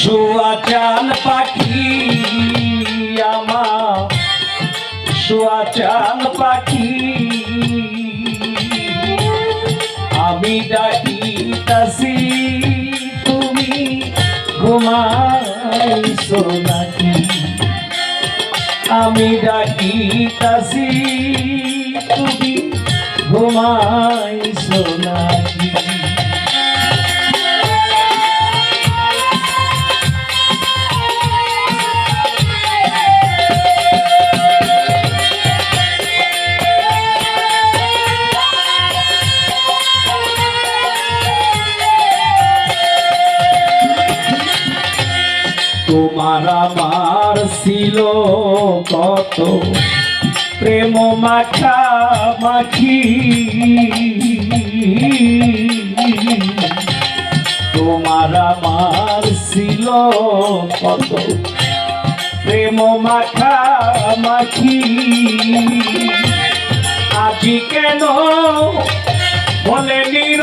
শুয়া চাল পাখি আমার শুয়া চাল পাখি। আমি ডাকিতাছি, তুমি ঘুমাইছো নাকি? আমি ডাকিতাছি, তুমি ঘুমাইছো আমার ছিল কত? প্রেম মাখা মাখি। তোমার আমার ছিল কত? প্রেম মাখা মাখি। আজি কেন বলে নির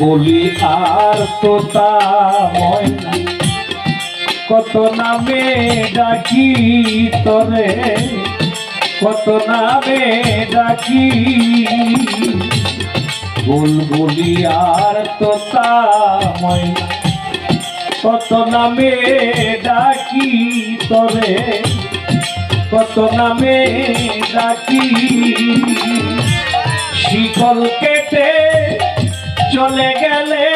বুলবুলি আর তোতা ময়না কত নামে ডাকি তরে, কত নামে ডাকি। বুলবুলি আর তোতা ময়না কত নামে ডাকি তরে, কত নামে ডাকি। শিকল কেটে চলে গেলে।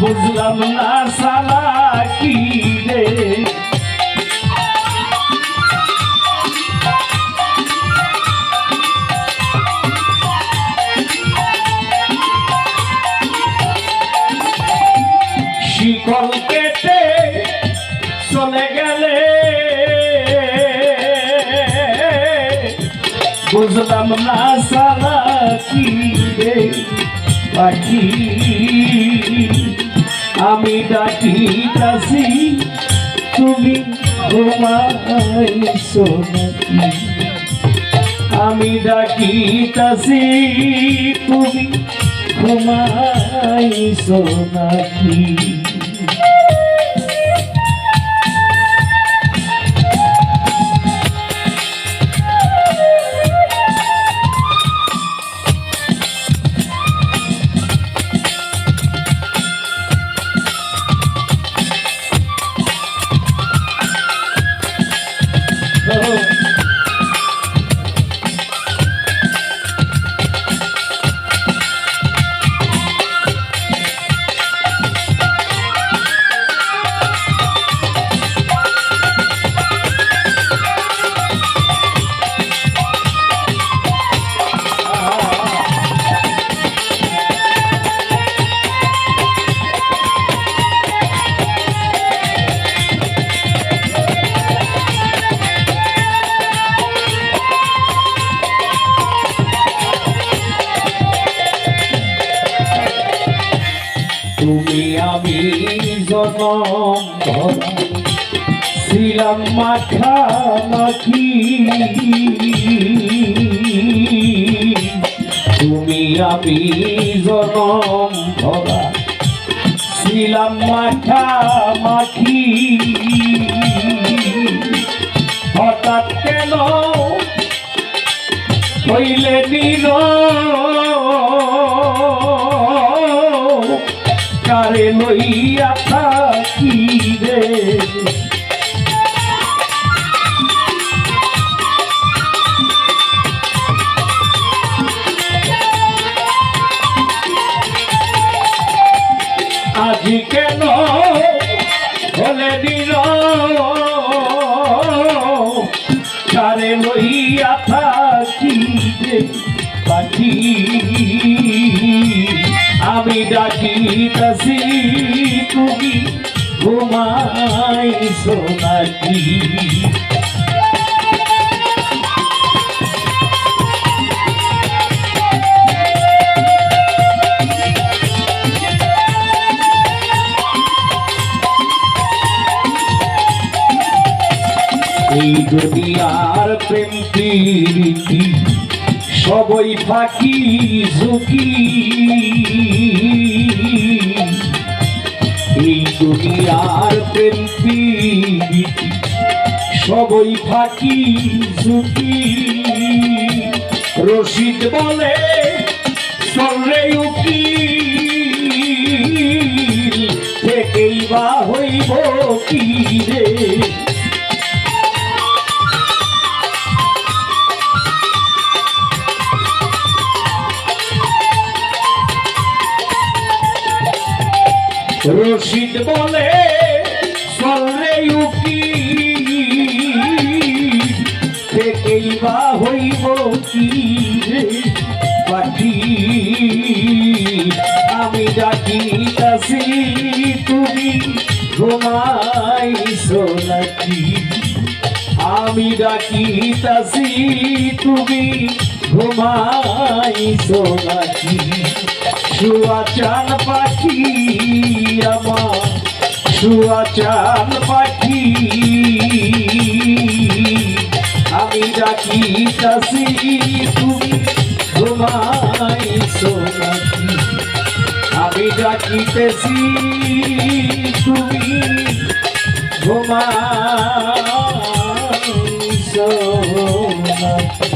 বুঝলাম না সালা কি রে। শিকল কেটে বুঝলাম না সারা কি রে পাখি। আমি ডাকি কাশি, তুমি ঘুমাইছো নাকি আমি ডাকি কাশি, তুমি ঘুমাইছো নাকি আমি জনম ধরা ছিলাম মাখা মাখি তুমি আমি জনম ধরা ছিলাম মাখা মাখি হঠাৎ কেন হইলে নির লইয়া থাকি রে। আজি কেন হলে নির কারে লইয়া থাকি রে পাখি। ডাকিতাছি তুমি ঘুমাইছো নাকি এই দুনিয়ার প্রেম প্রীতি সবই ফাঁকি, ঝুঁকি। এই দুনিয়ার প্রেম প্রীতি সবই ফাঁকি, ঝুঁকি। রশিদ বলে চলে উকি থেকেই বা হইব কি রে? রশিদ বলে চলে উকি। থেকেই বা হইব কি পাখি? আমি ডাকিতাছি, তুমি ঘুমাইছো নাকি? আমি ডাকিতাছি, তুমি ঘুমাই সোনাকি সুয়াচান পাখি আমার সুয়াচান পাখি। আমি ডাকি চাষি তুমি ঘুমাই সোনাকি আমি ডাকিতেছি তুমি ঘুমাই সোনাকি